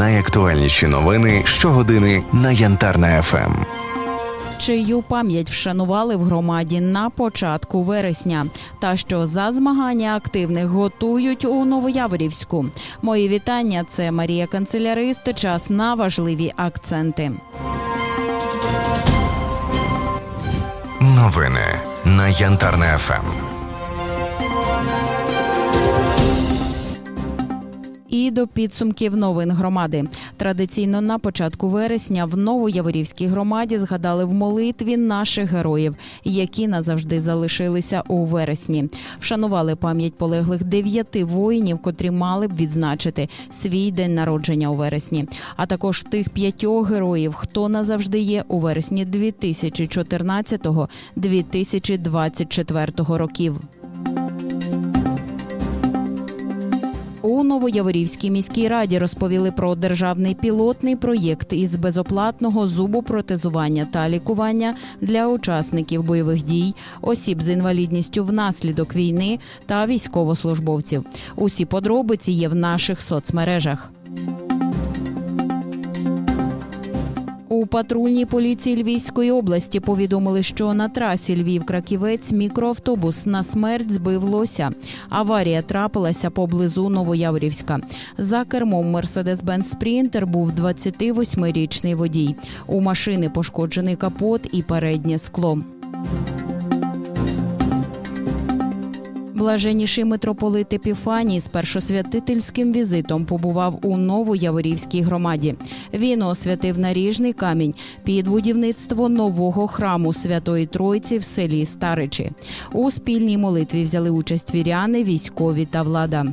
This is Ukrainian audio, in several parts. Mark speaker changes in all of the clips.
Speaker 1: Найактуальніші новини щогодини на Янтарна ФМ.
Speaker 2: чию пам'ять вшанували в громаді на початку вересня, та що за змагання активних готують у Новояворівську. Мої вітання. Це Марія Канцелярист. Час на важливі акценти.
Speaker 1: Новини на Янтарна ФМ.
Speaker 2: І до підсумків новин громади. Традиційно на початку вересня в Новояворівській громаді згадали в молитві наших героїв, які назавжди залишилися у вересні. Вшанували пам'ять полеглих дев'яти воїнів, котрі мали б відзначити свій день народження у вересні, а також тих п'ятьох героїв, хто назавжди є у вересні 2014-2024 років. У Новояворівській міській раді розповіли про державний пілотний проєкт із безоплатного зубопротезування та лікування для учасників бойових дій, осіб з інвалідністю внаслідок війни та військовослужбовців. Усі подробиці є в наших соцмережах. У патрульній поліції Львівської області повідомили, що на трасі Львів-Краківець мікроавтобус на смерть збив лося. Аварія трапилася поблизу Новояврівська. За кермом Мерседес-бен Спрінтер був 28-річний водій. У машини пошкоджений капот і переднє скло. Блаженніший митрополит Епіфаній з першосвятительським візитом побував у Новояворівській громаді. Він освятив наріжний камінь під будівництво нового храму Святої Тройці в селі Старичі. У спільній молитві взяли участь віряни, військові та влада.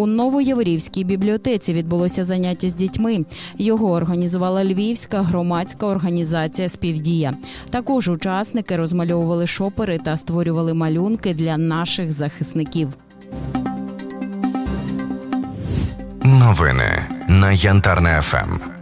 Speaker 2: У Новояворівській бібліотеці відбулося заняття з дітьми. Його організувала Львівська громадська організація Співдія. Також учасники розмальовували шопери та створювали малюнки для наших захисників.
Speaker 1: Новини на Янтарне ФМ.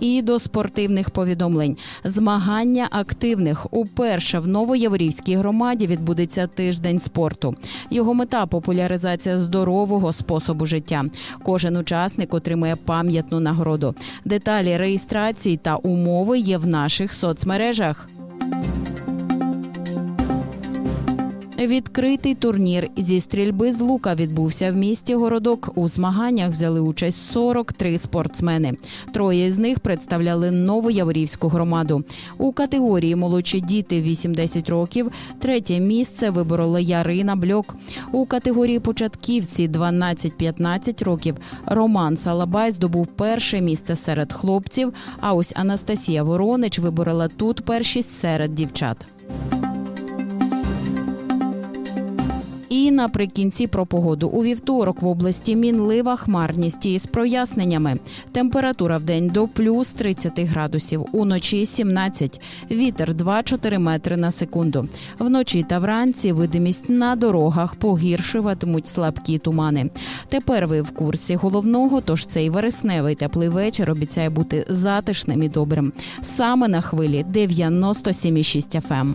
Speaker 2: І до спортивних повідомлень. Змагання активних уперше в Новояворівській громаді відбудеться тиждень спорту. Його мета популяризація здорового способу життя. Кожен учасник отримує пам'ятну нагороду. Деталі реєстрації та умови є в наших соцмережах. Відкритий турнір зі стрільби з лука відбувся в місті Городок. У змаганнях взяли участь 43 спортсмени. Троє з них представляли Новояворівську громаду. У категорії молодші діти 8-10 років. Третє місце виборола Ярина Бльок. У категорії початківці 12-15 років. Роман Салабай здобув перше місце серед хлопців. А ось Анастасія Воронич виборола тут першість серед дівчат. Наприкінці про погоду у вівторок в області мінлива хмарність із проясненнями. Температура в день до плюс 30 градусів, уночі 17. Вітер 2-4 метри на секунду. Вночі та вранці видимість на дорогах погіршуватимуть слабкі тумани. Тепер ви в курсі головного, тож цей вересневий теплий вечір обіцяє бути затишним і добрим. Саме на хвилі 97,6 FM.